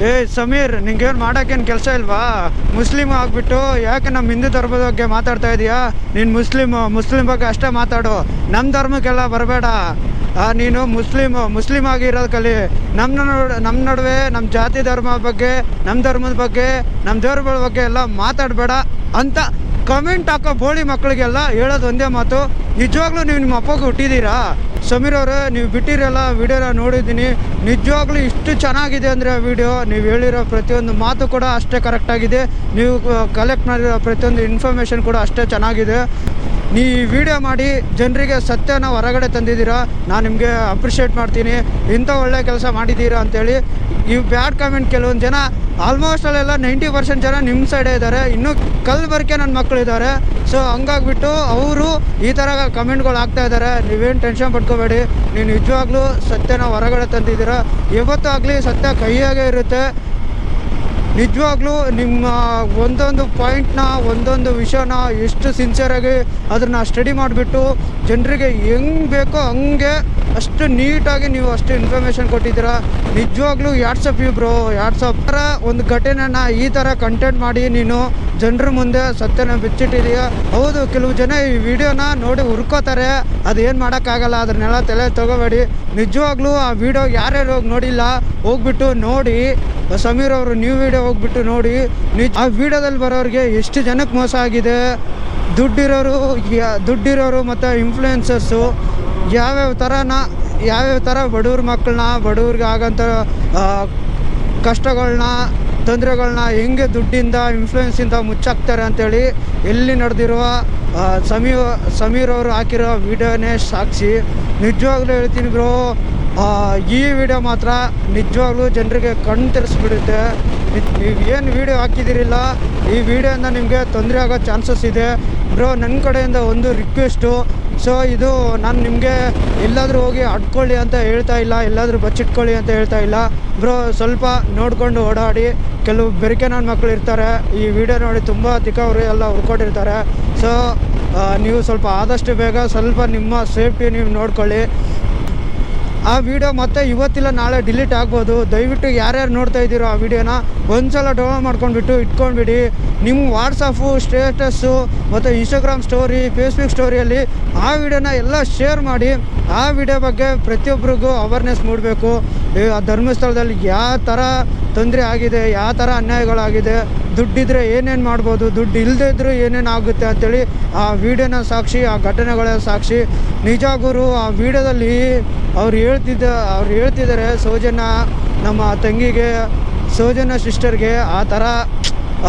ಏ, ಸಮೀರ್, ನಿಂಗೇನು ಮಾಡೋಕ್ಕೇನು ಕೆಲಸ ಇಲ್ವಾ? ಮುಸ್ಲಿಮ್ ಆಗಿಬಿಟ್ಟು ಯಾಕೆ ನಮ್ಮ ಹಿಂದೂ ಧರ್ಮದ ಬಗ್ಗೆ ಮಾತಾಡ್ತಾ ಇದೀಯಾ? ನೀನು ಮುಸ್ಲಿಮ್ ಮುಸ್ಲಿಮ್ ಬಗ್ಗೆ ಅಷ್ಟೇ ಮಾತಾಡು. ನಮ್ಮ ಧರ್ಮಕ್ಕೆಲ್ಲ ಬರಬೇಡ. ನೀನು ಮುಸ್ಲಿಮ್ ಮುಸ್ಲಿಮ್ ಆಗಿರೋದು ಕಲಿ. ನಮ್ಮ ನಮ್ಮ ನಡುವೆ ನಮ್ಮ ಜಾತಿ ಧರ್ಮ ಬಗ್ಗೆ ನಮ್ಮ ಧರ್ಮದ ಬಗ್ಗೆ ನಮ್ಮ ದೇವ್ರಗಳ ಬಗ್ಗೆ ಎಲ್ಲ ಮಾತಾಡಬೇಡ ಅಂತ ಕಮೆಂಟ್ ಹಾಕೋ ಬೋಳಿ ಮಕ್ಕಳಿಗೆಲ್ಲ ಹೇಳೋದು ಒಂದೇ ಮಾತು. ನಿಜವಾಗ್ಲೂ ನೀವು ನಿಮ್ಮ ಅಪ್ಪಗೆ ಹುಟ್ಟಿದ್ದೀರಾ ಸಮೀರ್ ಅವರೇ, ನೀವು ಬಿಟ್ಟಿರಲ್ಲ ವಿಡಿಯೋನ ನೋಡಿದ್ದೀನಿ. ನಿಜವಾಗ್ಲೂ ಇಷ್ಟು ಚೆನ್ನಾಗಿದೆ ಅಂದರೆ ವಿಡಿಯೋ, ನೀವು ಹೇಳಿರೋ ಪ್ರತಿಯೊಂದು ಮಾತು ಕೂಡ ಅಷ್ಟೇ ಕರೆಕ್ಟಾಗಿದೆ ನೀವು ಕಲೆಕ್ಟ್ ಮಾಡಿರೋ ಪ್ರತಿಯೊಂದು ಇನ್ಫಾರ್ಮೇಷನ್ ಕೂಡ ಅಷ್ಟೇ ಚೆನ್ನಾಗಿದೆ. ನೀ ವಿಡಿಯೋ ಮಾಡಿ ಜನರಿಗೆ ಸತ್ಯನ ಹೊರಗಡೆ ತಂದಿದ್ದೀರಾ? ನಾನು ನಿಮಗೆ ಅಪ್ರಿಷಿಯೇಟ್ ಮಾಡ್ತೀನಿ. ಇಂಥ ಒಳ್ಳೆ ಕೆಲಸ ಮಾಡಿದ್ದೀರಾ ಅಂತೇಳಿ ಈ ಬ್ಯಾಡ್ ಕಾಮೆಂಟ್ ಕೆಲವೊಂದು ಜನ ಆಲ್ಮೋಸ್ಟ್ ಅಲ್ಲೆಲ್ಲ ನೈಂಟಿ ಪರ್ಸೆಂಟ್ ಜನ ನಿಮ್ಮ ಸೈಡೆ ಇದ್ದಾರೆ. ಇನ್ನೂ ಕಲ್ಬರ್ಕೆ ನನ್ನ ಮಕ್ಕಳು ಇದ್ದಾರೆ. ಸೊ ಹಂಗಾಗ್ಬಿಟ್ಟು ಅವರು ಈ ಥರ ಕಮೆಂಟ್ಗಳು ಆಗ್ತಾ ಇದ್ದಾರೆ. ನೀವೇನು ಟೆನ್ಷನ್ ಪಡ್ಕೋಬೇಡಿ. ನೀವು ನಿಜವಾಗ್ಲೂ ಸತ್ಯನ ಹೊರಗಡೆ ತಂದಿದ್ದೀರಾ? ಯಾವತ್ತೂ ಆಗಲಿ ಸತ್ಯ ಕೈಯಾಗೇ ಇರುತ್ತೆ. ನಿಜವಾಗ್ಲೂ ನಿಮ್ಮ ಒಂದೊಂದು ಪಾಯಿಂಟ್ನ, ಒಂದೊಂದು ವಿಷಯನ ಎಷ್ಟು ಸಿನ್ಸಿಯರಾಗಿ ಅದನ್ನು ಸ್ಟಡಿ ಮಾಡಿಬಿಟ್ಟು ಜನರಿಗೆ ಹೆಂಗೆ ಬೇಕೋ ಹಂಗೆ ಅಷ್ಟು ನೀಟಾಗಿ ನೀವು ಅಷ್ಟು ಇನ್ಫಾರ್ಮೇಷನ್ ಕೊಟ್ಟಿದ್ದೀರಾ. ನಿಜವಾಗ್ಲೂ ಯಾಟ್ಸಪ್ ಬ್ರೋ ಯಾಟ್ಸಪ್ ಥರ ಒಂದು ಘಟನೆನ ಈ ಥರ ಕಂಟೆಂಟ್ ಮಾಡಿ ನೀನು ಜನರ ಮುಂದೆ ಸತ್ಯನ ಬಿಚ್ಚಿಟ್ಟಿದೀಯ. ಹೌದು, ಕೆಲವು ಜನ ಈ ವಿಡಿಯೋನ ನೋಡಿ ಹುರ್ಕೋತಾರೆ. ಅದೇನು ಮಾಡೋಕ್ಕಾಗಲ್ಲ ಅದನ್ನೆಲ್ಲ ತಲೆ ತಗೋಬೇಡಿ. ನಿಜವಾಗ್ಲೂ ಆ ವಿಡಿಯೋ ಯಾರ್ಯಾರು ಹೋಗಿ ನೋಡಿಲ್ಲ, ಹೋಗ್ಬಿಟ್ಟು ನೋಡಿ. ಸಮೀರ್ ಅವರು ನ್ಯೂ ವಿಡಿಯೋ ಹೋಗ್ಬಿಟ್ಟು ನೋಡಿ. ನಿಜ ಆ ವಿಡಿಯೋದಲ್ಲಿ ಬರೋರಿಗೆ ಎಷ್ಟು ಜನಕ್ಕೆ ಮೋಸ ಆಗಿದೆ. ದುಡ್ಡಿರೋರು ದುಡ್ಡಿರೋರು ಮತ್ತು ಇನ್ಫ್ಲೂಯೆನ್ಸರ್ಸು ಯಾವ್ಯಾವ ಥರನ ಯಾವ್ಯಾವ ಥರ ಬಡವ್ರ ಮಕ್ಕಳನ್ನ ಬಡವ್ರಿಗೆ ಆಗೋಂಥ ಕಷ್ಟಗಳನ್ನ ತೊಂದರೆಗಳನ್ನ ಹೆಂಗೆ ದುಡ್ಡಿಂದ ಇನ್ಫ್ಲೂಯೆನ್ಸಿಂದ ಮುಚ್ಚಾಕ್ತಾರೆ ಅಂತೇಳಿ ಎಲ್ಲಿ ನಡೆದಿರುವ ಸಮೀರ್ ಸಮೀರ್ ಅವರು ಹಾಕಿರೋ ವಿಡಿಯೋನೇ ಸಾಕ್ಷಿ ನಿಜವಾಗ್ಲೂ ಹೇಳ್ತೀನಿ ಬ್ರೋ ಈ ವಿಡಿಯೋ ಮಾತ್ರ ನಿಜವಾಗ್ಲೂ ಜನರಿಗೆ ಕಣ್ಣು ತೆರೆಸ್ಬಿಡುತ್ತೆ. ನೀವು ಏನು ವಿಡಿಯೋ ಹಾಕಿದ್ದೀರಿಲ್ಲ ಈ ವಿಡಿಯೋಯಿಂದ ನಿಮಗೆ ತೊಂದರೆ ಆಗೋ ಚಾನ್ಸಸ್ ಇದೆ. ಬ್ರೋ ನನ್ನ ಕಡೆಯಿಂದ ಒಂದು ರಿಕ್ವೆಸ್ಟು ಸೊ ಇದು ನಾನು ನಿಮಗೆ ಎಲ್ಲಾದರೂ ಹೋಗಿ ಅಡ್ಕೊಳ್ಳಿ ಅಂತ ಹೇಳ್ತಾ ಇಲ್ಲ, ಎಲ್ಲಾದರೂ ಬಚ್ಚಿಟ್ಕೊಳ್ಳಿ ಅಂತ ಹೇಳ್ತಾ ಇಲ್ಲ. ಬ್ರೋ ಸ್ವಲ್ಪ ನೋಡಿಕೊಂಡು ಓಡಾಡಿ. ಕೆಲವು ಬೆರಿಕೆ ನನ್ನ ಮಕ್ಕಳು ಇರ್ತಾರೆ. ಈ ವಿಡಿಯೋ ನೋಡಿ ತುಂಬ ದಿಕ್ಕವರು ಎಲ್ಲ ಹುಡ್ಕೊಂಡಿರ್ತಾರೆ ಸೊ ನೀವು ಸ್ವಲ್ಪ ಆದಷ್ಟು ಬೇಗ ಸ್ವಲ್ಪ ನಿಮ್ಮ ಸೇಫ್ಟಿ ನೀವು ನೋಡ್ಕೊಳ್ಳಿ. ಆ ವಿಡಿಯೋ ಮತ್ತೆ ಇವತ್ತಿಲ್ಲ, ನಾಳೆ ಡಿಲೀಟ್ ಆಗ್ಬೋದು. ದಯವಿಟ್ಟು ಯಾರ್ಯಾರು ನೋಡ್ತಾ ಇದ್ದೀರೋ ಆ ವಿಡಿಯೋನ ಒಂದ್ಸಲ ಡೌನ್ಲೋಡ್ ಮಾಡ್ಕೊಂಡ್ಬಿಟ್ಟು ಇಟ್ಕೊಂಡ್ಬಿಡಿ. ನಿಮ್ಮ ವಾಟ್ಸಪ್ಪು ಸ್ಟೇಟಸ್ಸು ಮತ್ತು ಇನ್ಸ್ಟಾಗ್ರಾಮ್ ಸ್ಟೋರಿ ಫೇಸ್ಬುಕ್ ಸ್ಟೋರಿಯಲ್ಲಿ ಆ ವಿಡಿಯೋನ ಎಲ್ಲ ಶೇರ್ ಮಾಡಿ. ಆ ವಿಡಿಯೋ ಬಗ್ಗೆ ಪ್ರತಿಯೊಬ್ಬರಿಗೂ ಅವೇರ್ನೆಸ್ ಮೂಡಬೇಕು. ಆ ಧರ್ಮಸ್ಥಳದಲ್ಲಿ ಯಾವ ಥರ ತೊಂದರೆ ಆಗಿದೆ, ಯಾವ ಥರ ಅನ್ಯಾಯಗಳಾಗಿದೆ ದುಡ್ಡಿದ್ರೆ ಏನೇನು ಮಾಡ್ಬೋದು, ದುಡ್ಡು ಇಲ್ಲದೇ ಇದ್ದರೆ ಏನೇನು ಆಗುತ್ತೆ ಅಂತೇಳಿ ಆ ವಿಡಿಯೋನ ಸಾಕ್ಷಿ, ಆ ಘಟನೆಗಳ ಸಾಕ್ಷಿ. ನಿಜ ಗುರು, ಆ ವಿಡಿಯೋದಲ್ಲಿ ಅವ್ರು ಹೇಳ್ತಿದ್ದ, ಅವ್ರು ಹೇಳ್ತಿದ್ದಾರೆ ಸೌಜನ್ಯ ನಮ್ಮ ತಂಗಿಗೆ, ಸೌಜನ್ಯ ಸಿಸ್ಟರ್ಗೆ ಆ ಥರ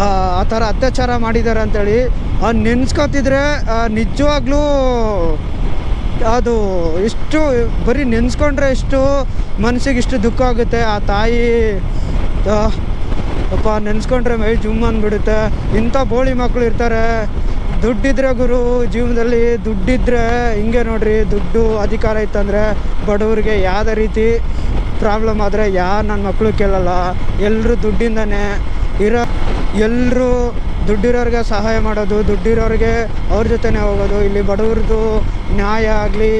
ಆ ಥರ ಅತ್ಯಾಚಾರ ಮಾಡಿದ್ದಾರೆ ಅಂತೇಳಿ. ಅವ್ನು ನೆನ್ಸ್ಕೊತಿದ್ರೆ ನಿಜವಾಗ್ಲೂ ಅದು ಇಷ್ಟು ಬರೀ ನೆನೆಸ್ಕೊಂಡ್ರೆ ಇಷ್ಟು ಮನಸ್ಸಿಗೆ ಇಷ್ಟು ದುಃಖ ಆಗುತ್ತೆ. ಆ ತಾಯಿ ಅಪ್ಪ ನೆನೆಸ್ಕೊಂಡ್ರೆ ಮೈ ಜುಮ್ ಅಂದ್ಬಿಡುತ್ತೆ. ಇಂಥ ಬೋಳಿ ಮಕ್ಕಳು ಇರ್ತಾರೆ. ದುಡ್ಡಿದ್ರೆ ಗುರು, ಜೀವನದಲ್ಲಿ ದುಡ್ಡಿದ್ರೆ ಹಿಂಗೆ ನೋಡ್ರಿ, ದುಡ್ಡು ಅಧಿಕಾರ ಇತ್ತಂದರೆ ಬಡವ್ರಿಗೆ ಯಾವುದೇ ರೀತಿ ಪ್ರಾಬ್ಲಮ್ ಆದರೆ ಯಾರು ನನ್ನ ಮಕ್ಕಳು ಕೇಳಲ್ಲ. ಎಲ್ಲರೂ ದುಡ್ಡಿಂದನೇ ಇರೋ ಎಲ್ಲರೂ ದುಡ್ಡಿರೋರಿಗೆ ಸಹಾಯ ಮಾಡೋದು, ದುಡ್ಡಿರೋರಿಗೆ ಅವ್ರ ಜೊತೆನೇ ಹೋಗೋದು, ಇಲ್ಲಿ ಬಡವ್ರದ್ದು ನ್ಯಾಯ ಆಗಲಿ,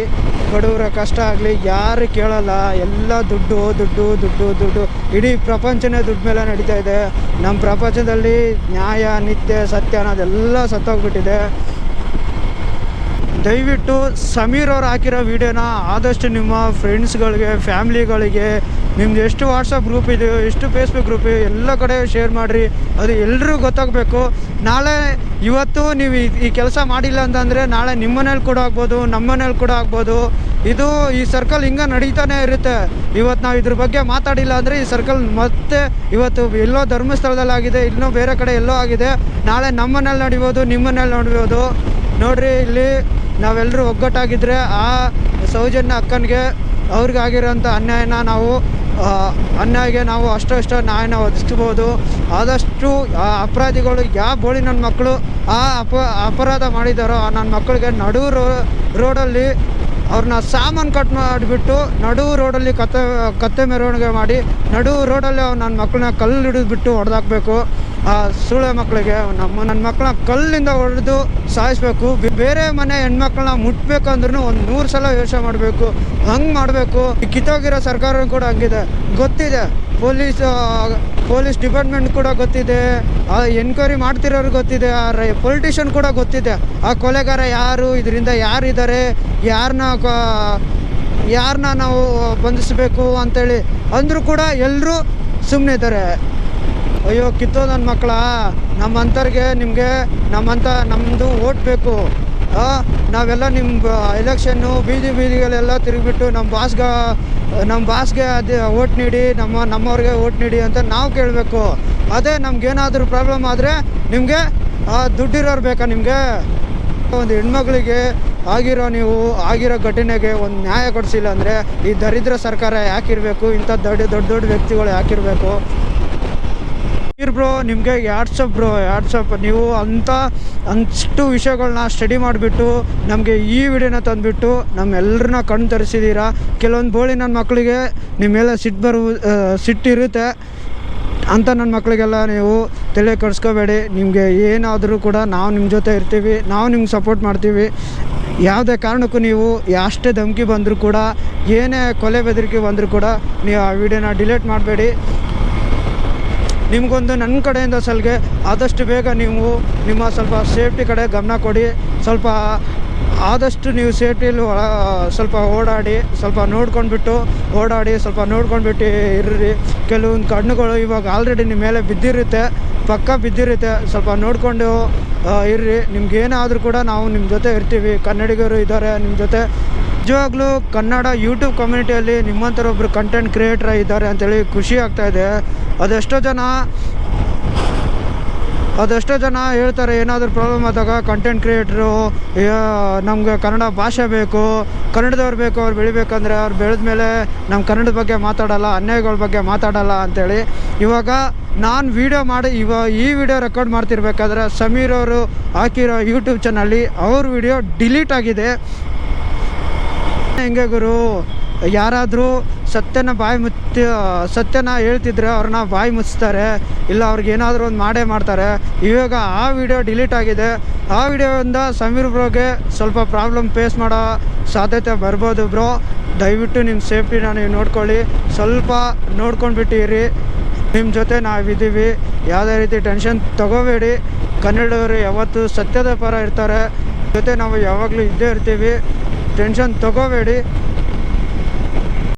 ಬಡವರ ಕಷ್ಟ ಆಗಲಿ, ಯಾರು ಕೇಳಲ್ಲ. ಎಲ್ಲ ದುಡ್ಡು ದುಡ್ಡು ದುಡ್ಡು ದುಡ್ಡು. ಇಡೀ ಪ್ರಪಂಚನೇ ದುಡ್ಡು ಮೇಲೆ ನಡೀತಾ ಇದೆ. ನಮ್ಮ ಪ್ರಪಂಚದಲ್ಲಿ ನ್ಯಾಯ, ನಿತ್ಯ, ಸತ್ಯ ಅನ್ನೋದೆಲ್ಲ ಸತ್ತೋಗ್ಬಿಟ್ಟಿದೆ. ದಯವಿಟ್ಟು ಸಮೀರ್ ಅವ್ರು ಹಾಕಿರೋ ವಿಡಿಯೋನ ಆದಷ್ಟು ನಿಮ್ಮ ಫ್ರೆಂಡ್ಸ್ಗಳಿಗೆ ಫ್ಯಾಮ್ಲಿಗಳಿಗೆ ನಿಮ್ದು ಎಷ್ಟು ವಾಟ್ಸಪ್ ಗ್ರೂಪ್ ಇದೆಯೋ, ಎಷ್ಟು ಫೇಸ್ಬುಕ್ ಗ್ರೂಪ್ ಇದೆಯೋ, ಎಲ್ಲ ಕಡೆ ಶೇರ್ ಮಾಡಿರಿ. ಅದು ಎಲ್ಲರೂ ಗೊತ್ತಾಗಬೇಕು. ನಾಳೆ ಇವತ್ತು ನೀವು ಈ- ಕೆಲಸ ಮಾಡಿಲ್ಲ ಅಂತಂದರೆ ನಾಳೆ ನಿಮ್ಮನೇಲಿ ಕೂಡ ಆಗ್ಬೋದು, ನಮ್ಮ ಮನೇಲಿ ಕೂಡ ಆಗ್ಬೋದು. ಇದು ಈ ಸರ್ಕಲ್ ಹಿಂಗೆ ನಡೀತಾನೆ ಇರುತ್ತೆ. ಇವತ್ತು ನಾವು ಇದ್ರ ಬಗ್ಗೆ ಮಾತಾಡಿಲ್ಲ ಅಂದರೆ ಈ ಸರ್ಕಲ್ ಮತ್ತೆ ಇವತ್ತು ಎಲ್ಲೋ ಧರ್ಮಸ್ಥಳದಲ್ಲಿ ಆಗಿದೆ ಇನ್ನೂ ಬೇರೆ ಕಡೆ ಎಲ್ಲೋ ಆಗಿದೆ. ನಾಳೆ ನಮ್ಮನೇಲಿ ನಡಿಬೋದು ನಿಮ್ಮನೇಲಿ ನೋಡ್ಬೋದು. ನೋಡ್ರಿ, ಇಲ್ಲಿ ನಾವೆಲ್ಲರೂ ಒಗ್ಗಟ್ಟಾಗಿದ್ದರೆ ಆ ಸೌಜನ್ಯ ಅಕ್ಕನಿಗೆ ಅವ್ರಿಗಾಗಿರೋಂಥ ಅನ್ಯಾಯನ ನಾವು ಅನ್ಯಾಯಗೆ ನಾವು ಅಷ್ಟು ಅಷ್ಟು ನ್ಯಾಯನ ಒದಗಿಸ್ಬೋದು ಆದಷ್ಟು, ಆ, ಅಪರಾಧಿಗಳು ಯಾವ ಬೋಳಿ ನನ್ನ ಮಕ್ಕಳು ಆ ಅಪ, ಅಪರಾಧ ಮಾಡಿದಾರೋ ಆ ನನ್ನ ಮಕ್ಕಳಿಗೆ ನಡು ರೋಡಲ್ಲಿ ಅವ್ರನ್ನ ಸಾಮಾನು ಕಟ್ ಮಾಡಿಬಿಟ್ಟು ನಡು ರೋಡಲ್ಲಿ ಕತ್ತೆ ಕತ್ತೆ ಮೆರವಣಿಗೆ ಮಾಡಿ, ನಡು ರೋಡಲ್ಲಿ ಅವ್ರು ನನ್ನ ಮಕ್ಕಳನ್ನ ಕಲ್ಲು ಹಿಡಿದ್ಬಿಟ್ಟು ಹೊಡೆದಾಕ್ಬೇಕು. ಆ ಸೂಳೆ ಮಕ್ಕಳಿಗೆ ನಮ್ಮ ನನ್ನ ಮಕ್ಕಳನ್ನ ಕಲ್ಲಿಂದ ಹೊಡೆದು ಸಾಯಿಸ್ಬೇಕು. ಬೇರೆ ಮನೆ ಹೆಣ್ಮಕ್ಳನ್ನ ಮುಟ್ಬೇಕಂದ್ರೂ ಒಂದು ನೂರು ಸಲ ಯೋಚನೆ ಮಾಡಬೇಕು. ಹಂಗೆ ಮಾಡಬೇಕು. ಕಿತ್ತೋಗಿರೋ ಸರ್ಕಾರ ಕೂಡ ಹಂಗಿದೆ. ಗೊತ್ತಿದೆ. ಪೊಲೀಸ್ ಪೊಲೀಸ್ ಡಿಪಾರ್ಟ್ಮೆಂಟ್ ಕೂಡ ಗೊತ್ತಿದೆ. ಆ ಎನ್ಕ್ವೈರಿ ಮಾಡ್ತಿರೋರು ಗೊತ್ತಿದೆ. ಆ ಪೊಲಿಟಿಷಿಯನ್ ಕೂಡ ಗೊತ್ತಿದೆ. ಆ ಕೊಲೆಗಾರ ಯಾರು? ಇದರಿಂದ ಯಾರಿದ್ದಾರೆ? ಯಾರನ್ನ ಯಾರನ್ನ ನಾವು ಬಂಧಿಸಬೇಕು ಅಂತೇಳಿ ಅಂದರೂ ಕೂಡ ಎಲ್ಲರೂ ಸುಮ್ಮನೆ ಇದ್ದಾರೆ. ಅಯ್ಯೋ, ಕಿತ್ತೋ ನನ್ನ ಮಕ್ಕಳ. ನಮ್ಮಂಥರಿಗೆ ನಿಮಗೆ ನಮ್ಮಂಥ ನಮ್ಮದು ಓಟ್ ಬೇಕು. ನಾವೆಲ್ಲ ನಿಮ್ಮ ಎಲೆಕ್ಷನ್ನು ಬೀದಿ ಬೀದಿಗಳೆಲ್ಲ ತಿರುಗಿಬಿಟ್ಟು ನಮ್ಮ ಬಾಸ್ಗ ನಮ್ಮ ಬಾಸ್ಗೆ ಅದು ಓಟ್ ನೀಡಿ, ನಮ್ಮ, ನಮ್ಮವ್ರಿಗೆ ಓಟ್ ನೀಡಿ ಅಂತ ನಾವು ಕೇಳಬೇಕು. ಅದೇ ನಮ್ಗೇನಾದರೂ ಪ್ರಾಬ್ಲಮ್ ಆದರೆ ನಿಮಗೆ ದುಡ್ಡಿರೋರು ಬೇಕಾ ನಿಮಗೆ? ಒಂದು ಹೆಣ್ಮಕ್ಳಿಗೆ ಆಗಿರೋ ನೀವು, ಆಗಿರೋ ಘಟನೆಗೆ ಒಂದು ನ್ಯಾಯ ಕೊಡಿಸಿಲ್ಲ ಅಂದರೆ ಈ ದರಿದ್ರ ಸರ್ಕಾರ ಯಾಕಿರಬೇಕು, ಇಂಥ ದೊಡ್ಡ ದೊಡ್ಡ ದೊಡ್ಡ ವ್ಯಕ್ತಿಗಳು ಯಾಕಿರಬೇಕು? ಇರ್ ಬ್ರೋ, ನಿಮಗೆ ಯಾಟ್ಸಪ್ ಬ್ರೋ ಯಾಟ್ಸಪ್ ನೀವು ಅಂಥ ಅಷ್ಟು ವಿಷಯಗಳನ್ನ ಸ್ಟಡಿ ಮಾಡಿಬಿಟ್ಟು, ನಮಗೆ ಈ ವಿಡಿಯೋನ ತಂದುಬಿಟ್ಟು ನಮ್ಮೆಲ್ಲರನ್ನ ಕಣ್ಣು ತರಿಸಿದ್ದೀರಾ ಕೆಲವೊಂದು ಬೋಳಿ ನನ್ನ ಮಕ್ಕಳಿಗೆ ನಿಮ್ಮ ಮೇಲೆ ಸಿಟ್ಟು ಬರು ಸಿಟ್ಟಿರುತ್ತೆ ಅಂತ ನನ್ನ ಮಕ್ಕಳಿಗೆಲ್ಲ ನೀವು ತಲೆ ಕಡಿಸ್ಕೋಬೇಡಿ. ನಿಮಗೆ ಏನಾದರೂ ಕೂಡ ನಾವು ನಿಮ್ಮ ಜೊತೆ ಇರ್ತೀವಿ, ನಾವು ನಿಮ್ಗೆ ಸಪೋರ್ಟ್ ಮಾಡ್ತೀವಿ. ಯಾವುದೇ ಕಾರಣಕ್ಕೂ ನೀವು ಅಷ್ಟೇ ಧಮಕಿ ಬಂದರೂ ಕೂಡ, ಏನೇ ಕೊಲೆ ಬೆದರಿಕೆ ಬಂದರೂ ಕೂಡ ನೀವು ಆ ವಿಡಿಯೋನ ಡಿಲೀಟ್ ಮಾಡಬೇಡಿ. ನಿಮಗೊಂದು ನನ್ನ ಕಡೆಯಿಂದ ಸಲಿಗೆ ಆದಷ್ಟು ಬೇಗ ನೀವು ನಿಮ್ಮ ಸ್ವಲ್ಪ ಸೇಫ್ಟಿ ಕಡೆ ಗಮನ ಕೊಡಿ. ಸ್ವಲ್ಪ ಆದಷ್ಟು ನೀವು ಸೇಫ್ಟಿಯಲ್ಲಿ ಸ್ವಲ್ಪ ಓಡಾಡಿ, ಸ್ವಲ್ಪ ನೋಡ್ಕೊಂಡ್ಬಿಟ್ಟು, ಓಡಾಡಿ, ಸ್ವಲ್ಪ ನೋಡ್ಕೊಂಡ್ಬಿಟ್ಟು ಇರ್ರಿ. ಕೆಲವೊಂದು ಕಣ್ಣುಗಳು ಇವಾಗ ಆಲ್ರೆಡಿ ನಿಮ್ಮ ಮೇಲೆ ಬಿದ್ದಿರುತ್ತೆ, ಪಕ್ಕ ಬಿದ್ದಿರುತ್ತೆ. ಸ್ವಲ್ಪ ನೋಡಿಕೊಂಡು ಇರ್ರಿ. ನಿಮ್ಗೇನಾದರೂ ಕೂಡ ನಾವು ನಿಮ್ಮ ಜೊತೆ ಇರ್ತೀವಿ. ಕನ್ನಡಿಗರು ಇದ್ದಾರೆ ನಿಮ್ಮ ಜೊತೆ. ನಿಜವಾಗ್ಲೂ ಕನ್ನಡ ಯೂಟ್ಯೂಬ್ ಕಮ್ಯುನಿಟಿಯಲ್ಲಿ ನಿಮ್ಮಂಥರೊಬ್ಬರು ಕಂಟೆಂಟ್ ಕ್ರಿಯೇಟರ್ ಇದ್ದಾರೆ ಅಂತೇಳಿ ಖುಷಿ ಆಗ್ತಾಯಿದೆ ಅದೆಷ್ಟೋ ಜನ ಅದೆಷ್ಟೋ ಜನ ಹೇಳ್ತಾರೆ, ಏನಾದರೂ ಪ್ರಾಬ್ಲಮ್ ಆದಾಗ ಕಂಟೆಂಟ್ ಕ್ರಿಯೇಟ್ರು ನಮಗೆ ಕನ್ನಡ ಭಾಷೆ ಬೇಕು, ಕನ್ನಡದವ್ರು ಬೇಕು, ಅವ್ರು ಬೆಳಿಬೇಕಂದ್ರೆ ಅವ್ರು ಬೆಳೆದ ಮೇಲೆ ನಮ್ಮ ಕನ್ನಡದ ಬಗ್ಗೆ ಮಾತಾಡಲ್ಲ, ಅನ್ಯಾಯಗಳ ಬಗ್ಗೆ ಮಾತಾಡಲ್ಲ ಅಂತೇಳಿ. ಇವಾಗ ನಾನು ವೀಡಿಯೋ ಮಾಡಿ ಇವಾಗ ಈ ವಿಡಿಯೋ ರೆಕಾರ್ಡ್ ಮಾಡ್ತಿರ್ಬೇಕಾದ್ರೆ ಸಮೀರ್ ಅವರು ಹಾಕಿರೋ ಯೂಟ್ಯೂಬ್ ಚಾನಲ್ಲಿ ಅವ್ರ ವಿಡಿಯೋ ಡಿಲೀಟ್ ಆಗಿದೆ. ಹೆಂಗೆ ಗುರು? ಯಾರಾದರೂ ಸತ್ಯನ ಬಾಯಿ ಮುಚ್ಚಿ ಸತ್ಯನ ಹೇಳ್ತಿದ್ರೆ ಅವ್ರನ್ನ ಬಾಯಿ ಮುಚ್ತಾರೆ, ಇಲ್ಲ ಅವ್ರಿಗೆ ಏನಾದರೂ ಒಂದು ಮಾಡೇ ಮಾಡ್ತಾರೆ, ಇವಾಗ ಆ ವಿಡಿಯೋ ಡಿಲೀಟ್ ಆಗಿದೆ. ಆ ವಿಡಿಯೋಯಿಂದ ಸಮೀರ್ ಬ್ರೋಗೆ ಸ್ವಲ್ಪ ಪ್ರಾಬ್ಲಮ್ ಫೇಸ್ ಮಾಡೋ ಸಾಧ್ಯತೆ ಬರ್ಬೋದು ಬ್ರೋ. ದಯವಿಟ್ಟು ನಿಮ್ಮ ಸೇಫ್ಟಿನ ನೀವು ನೋಡ್ಕೊಳ್ಳಿ. ಸ್ವಲ್ಪ ನೋಡ್ಕೊಂಡ್ಬಿಟ್ಟಿರಿ. ನಿಮ್ಮ ಜೊತೆ ನಾವಿದ್ದೀವಿ. ಯಾವುದೇ ರೀತಿ ಟೆನ್ಷನ್ ತಗೋಬೇಡಿ. ಕನ್ನಡವರು ಯಾವತ್ತೂ ಸತ್ಯದ ಪರ ಇರ್ತಾರೆ. ಜೊತೆ ನಾವು ಯಾವಾಗಲೂ ಇದ್ದೇ ಇರ್ತೀವಿ. ಟೆನ್ಷನ್ ತಗೋಬೇಡಿ.